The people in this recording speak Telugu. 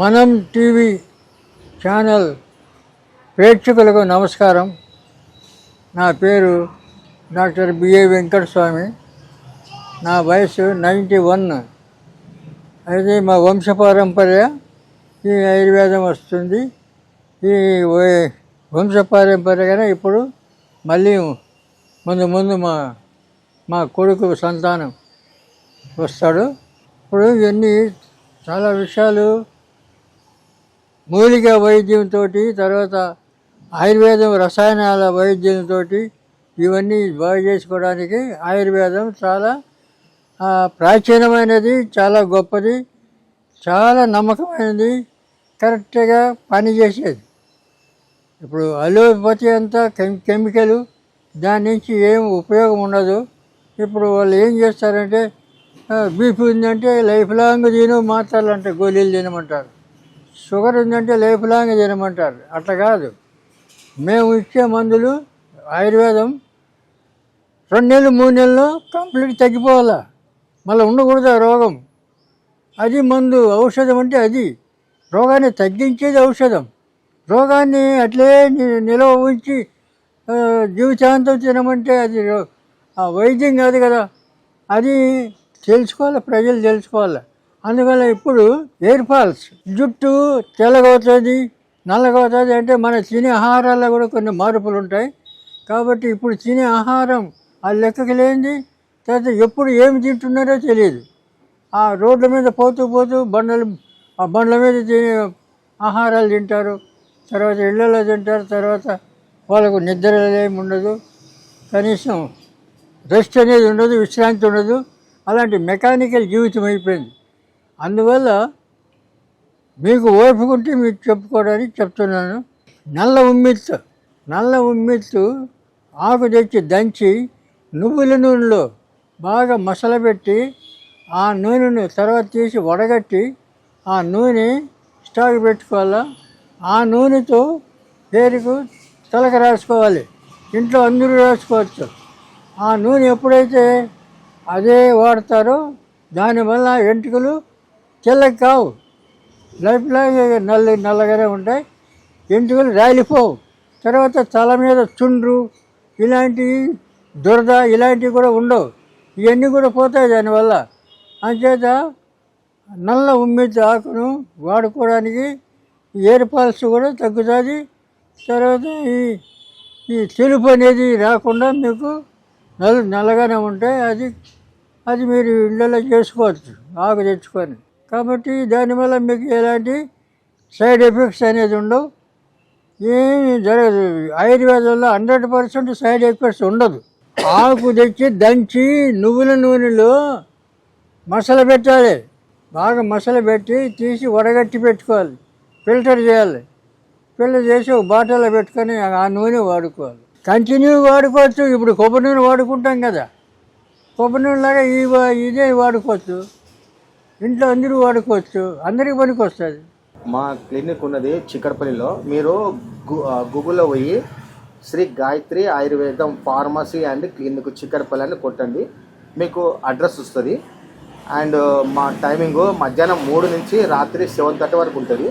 మనం టీవీ ఛానల్ ప్రేక్షకులకు నమస్కారం. నా పేరు డాక్టర్ బిఏ వెంకటస్వామి. నా వయసు నైంటీ వన్. అయితే మా వంశపారంపర్య ఈ ఆయుర్వేదం వస్తుంది. ఈ వంశపారంపర్యగానే ఇప్పుడు మళ్ళీ ముందు ముందు మా మా కొడుకు సంతానం వస్తాడు. ఇప్పుడు ఇవన్నీ చాలా విషయాలు మూలిక వైద్యంతో తర్వాత ఆయుర్వేదం రసాయనాల వైద్యంతో ఇవన్నీ బాగు చేసుకోవడానికి ఆయుర్వేదం చాలా ప్రాచీనమైనది చాలా గొప్పది చాలా నమ్మకమైనది కరెక్ట్గా పనిచేసేది. ఇప్పుడు అలోపతి అంతా కెమి కెమికల్ దాని నుంచి ఏం ఉపయోగం ఉండదు. ఇప్పుడు వాళ్ళు ఏం చేస్తారంటే బీపీ ఉందంటే లైఫ్ లాంగ్ తిను మాత్రలు అంటే గోళీలు తినమంటారు. షుగర్ ఉందంటే లైఫ్ లాంగ్ తినమంటారు. అట్లా కాదు. మేము ఇచ్చే మందులు ఆయుర్వేదం రెండు నెలలు మూడు నెలల్లో కంప్లీట్ తగ్గిపోవాలా? మళ్ళీ ఉండకూడదు ఆ రోగం. అది మందు ఔషధం అంటే అది. రోగాన్ని తగ్గించేది ఔషధం. రోగాన్ని అట్లే నిలవ ఉంచి జీవితాంతం తినమంటే అది వైద్యం కాదు కదా. అది తెలుసుకోవాలి? ప్రజలు తెలుసుకోవాలి? అందువల్ల ఇప్పుడు ఎయిర్ ఫాల్స్ జుట్టు తెల్లగవుతుంది నల్లగవుతుంది అంటే మన తినే ఆహారాల్లో కూడా కొన్ని మార్పులు ఉంటాయి. కాబట్టి ఇప్పుడు తినే ఆహారం ఆ లెక్కకి లేనిది తర్వాత ఎప్పుడు ఏమి తింటున్నారో తెలియదు. ఆ రోడ్ల మీద పోతూ పోతూ బండలు ఆ బండ్ల మీద తినే ఆహారాలు తింటారు. తర్వాత ఇళ్ళలో తింటారు తర్వాత వాళ్ళకు నిద్ర ఏమి ఉండదు. కనీసం రెస్ట్ అనేది ఉండదు విశ్రాంతి ఉండదు. అలాంటి మెకానికల్ జీవితం అయిపోయింది. అందువల్ల మీకు ఓర్పుకుంటే మీకు చెప్పుకోవడానికి చెప్తున్నాను. నల్ల ఉమ్మిత్తు నల్ల ఉమ్మిత్తు ఆకు తెచ్చి దంచి నువ్వుల నూనెలో బాగా మసలబెట్టి ఆ నూనెను తర్వాత తీసి వడగట్టి ఆ నూనె స్టాక్ పెట్టుకోవాలా? ఆ నూనెతో పేరుకు తలక రాసుకోవాలి. ఇంట్లో అందరూ రాసుకోవచ్చు. ఆ నూనె ఎప్పుడైతే అదే వాడతారో దానివల్ల వెంట్రుకలు తెల్లకి కావు. లైఫ్ లాంగ్ నల్లి నల్లగానే ఉంటాయి వెంట్రుకలు రాలిపోవు తర్వాత తల మీద చుండ్రు ఇలాంటివి దురద ఇలాంటివి కూడా ఉండవు. ఇవన్నీ కూడా పోతాయి దానివల్ల. అంచేత నల్ల ఉమ్మితి ఆకును వాడుకోవడానికి ఎయిర్ పాల్స్ కూడా తగ్గుతుంది. తర్వాత ఈ ఈ తెలుపు అనేది రాకుండా మీకు నల్ల నల్లగానే ఉంటాయి అది అది మీరు ఇళ్ళలో చేసుకోవచ్చు. ఆకు తెచ్చుకొని. కాబట్టి దానివల్ల మీకు ఎలాంటి సైడ్ ఎఫెక్ట్స్ అనేది ఉండవు. ఏమి జరగదు. ఆయుర్వేదంలో హండ్రెడ్ పర్సెంట్ సైడ్ ఎఫెక్ట్స్ ఉండదు. ఆకు తెచ్చి దంచి నువ్వుల నూనెలో మసాల పెట్టాలి. బాగా మసాల పెట్టి తీసి వడగట్టి పెట్టుకోవాలి. ఫిల్టర్ చేయాలి. ఫిల్టర్ చేసి ఒక బాటిల్లో పెట్టుకొని ఆ నూనె వాడుకోవాలి. కంటిన్యూ వాడుకోవచ్చు. ఇప్పుడు కొబ్బరి నూనె వాడుకుంటాం కదా. కొబ్బరి నూనె లాగా ఈ ఇదే వాడుకోవచ్చు. ఇంట్లో అందరూ వాడుకోవచ్చు అందరికి పనికి వస్తుంది మా క్లినిక్ ఉన్నది చిక్కడపల్లిలో. మీరు గూగుల్లో పోయి శ్రీ గాయత్రి ఆయుర్వేదం ఫార్మసీ అండ్ క్లినిక్ చిక్కడపల్లి అని కొట్టండి. మీకు అడ్రస్ వస్తుంది. అండ్ మా టైమింగ్ మధ్యాహ్నం మూడు నుంచి రాత్రి సెవెన్ థర్టీ వరకు ఉంటుంది.